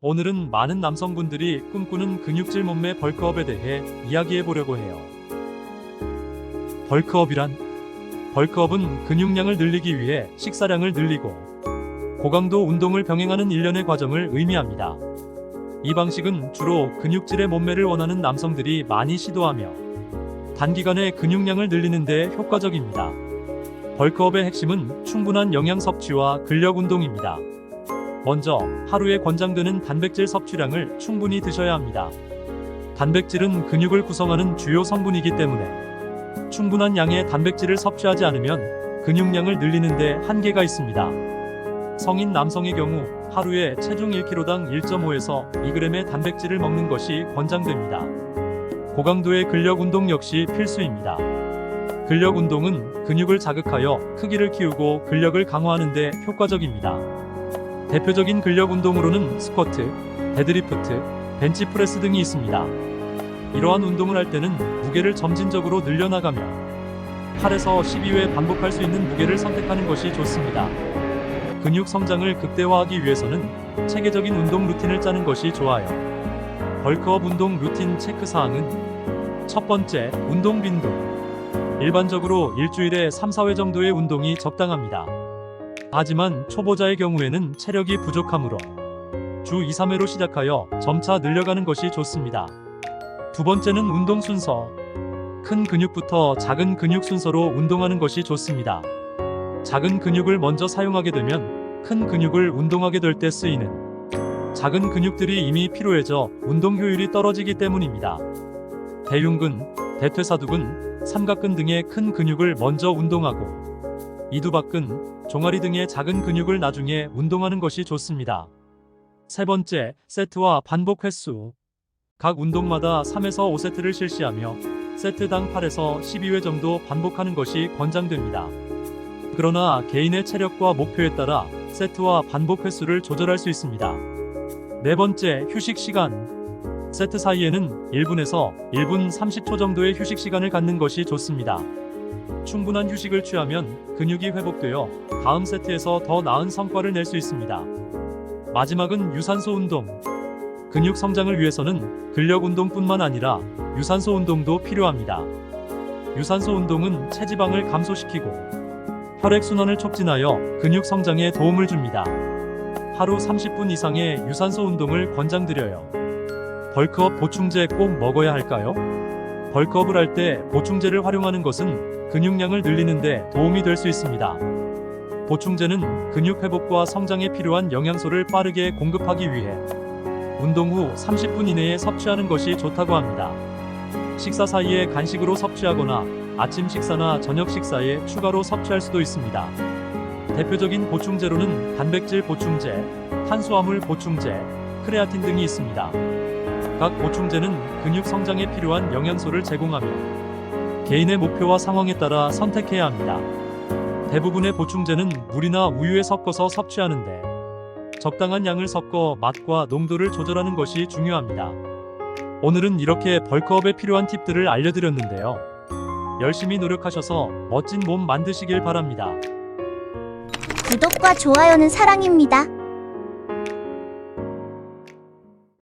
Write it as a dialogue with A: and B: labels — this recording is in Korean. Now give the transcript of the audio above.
A: 오늘은 많은 남성분들이 꿈꾸는 근육질 몸매 벌크업에 대해 이야기해 보려고 해요. 벌크업이란 벌크업은 근육량을 늘리기 위해 식사량을 늘리고 고강도 운동을 병행하는 일련의 과정을 의미합니다. 이 방식은 주로 근육질의 몸매를 원하는 남성들이 많이 시도하며 단기간에 근육량을 늘리는 데 효과적입니다. 벌크업의 핵심은 충분한 영양 섭취와 근력 운동입니다. 먼저 하루에 권장되는 단백질 섭취량을 충분히 드셔야 합니다. 단백질은 근육을 구성하는 주요 성분이기 때문에 충분한 양의 단백질을 섭취하지 않으면 근육량을 늘리는데 한계가 있습니다. 성인 남성의 경우 하루에 체중 1kg당 1.5에서 2g의 단백질을 먹는 것이 권장됩니다. 고강도의 근력 운동 역시 필수입니다. 근력 운동은 근육을 자극하여 크기를 키우고 근력을 강화하는 데 효과적입니다. 대표적인 근력 운동으로는 스쿼트, 데드리프트, 벤치프레스 등이 있습니다. 이러한 운동을 할 때는 무게를 점진적으로 늘려나가며 8에서 12회 반복할 수 있는 무게를 선택하는 것이 좋습니다. 근육 성장을 극대화하기 위해서는 체계적인 운동 루틴을 짜는 것이 좋아요. 벌크업 운동 루틴 체크 사항은 첫 번째, 운동 빈도. 일반적으로 일주일에 3, 4회 정도의 운동이 적당합니다. 하지만 초보자의 경우에는 체력이 부족하므로 주 2, 3회로 시작하여 점차 늘려가는 것이 좋습니다. 두 번째는 운동 순서. 큰 근육부터 작은 근육 순서로 운동하는 것이 좋습니다. 작은 근육을 먼저 사용하게 되면 큰 근육을 운동하게 될 때 쓰이는 작은 근육들이 이미 피로해져 운동 효율이 떨어지기 때문입니다. 대흉근, 대퇴사두근, 삼각근 등의 큰 근육을 먼저 운동하고 이두박근, 종아리 등의 작은 근육을 나중에 운동하는 것이 좋습니다. 세 번째, 세트와 반복 횟수. 각 운동마다 3에서 5세트를 실시하며 세트당 8에서 12회 정도 반복하는 것이 권장됩니다. 그러나 개인의 체력과 목표에 따라 세트와 반복 횟수를 조절할 수 있습니다. 네 번째, 휴식 시간. 세트 사이에는 1분에서 1분 30초 정도의 휴식 시간을 갖는 것이 좋습니다. 충분한 휴식을 취하면 근육이 회복되어 다음 세트에서 더 나은 성과를 낼 수 있습니다. 마지막은 유산소 운동. 근육 성장을 위해서는 근력 운동뿐만 아니라 유산소 운동도 필요합니다. 유산소 운동은 체지방을 감소시키고 혈액순환을 촉진하여 근육 성장에 도움을 줍니다. 하루 30분 이상의 유산소 운동을 권장드려요. 벌크업 보충제 꼭 먹어야 할까요? 벌크업을 할 때 보충제를 활용하는 것은 근육량을 늘리는데 도움이 될 수 있습니다. 보충제는 근육 회복과 성장에 필요한 영양소를 빠르게 공급하기 위해 운동 후 30분 이내에 섭취하는 것이 좋다고 합니다. 식사 사이에 간식으로 섭취하거나 아침 식사나 저녁 식사에 추가로 섭취할 수도 있습니다. 대표적인 보충제로는 단백질 보충제, 탄수화물 보충제, 크레아틴 등이 있습니다. 각 보충제는 근육 성장에 필요한 영양소를 제공하며 개인의 목표와 상황에 따라 선택해야 합니다. 대부분의 보충제는 물이나 우유에 섞어서 섭취하는데 적당한 양을 섞어 맛과 농도를 조절하는 것이 중요합니다. 오늘은 이렇게 벌크업에 필요한 팁들을 알려드렸는데요. 열심히 노력하셔서 멋진 몸 만드시길 바랍니다.
B: 구독과 좋아요는 사랑입니다.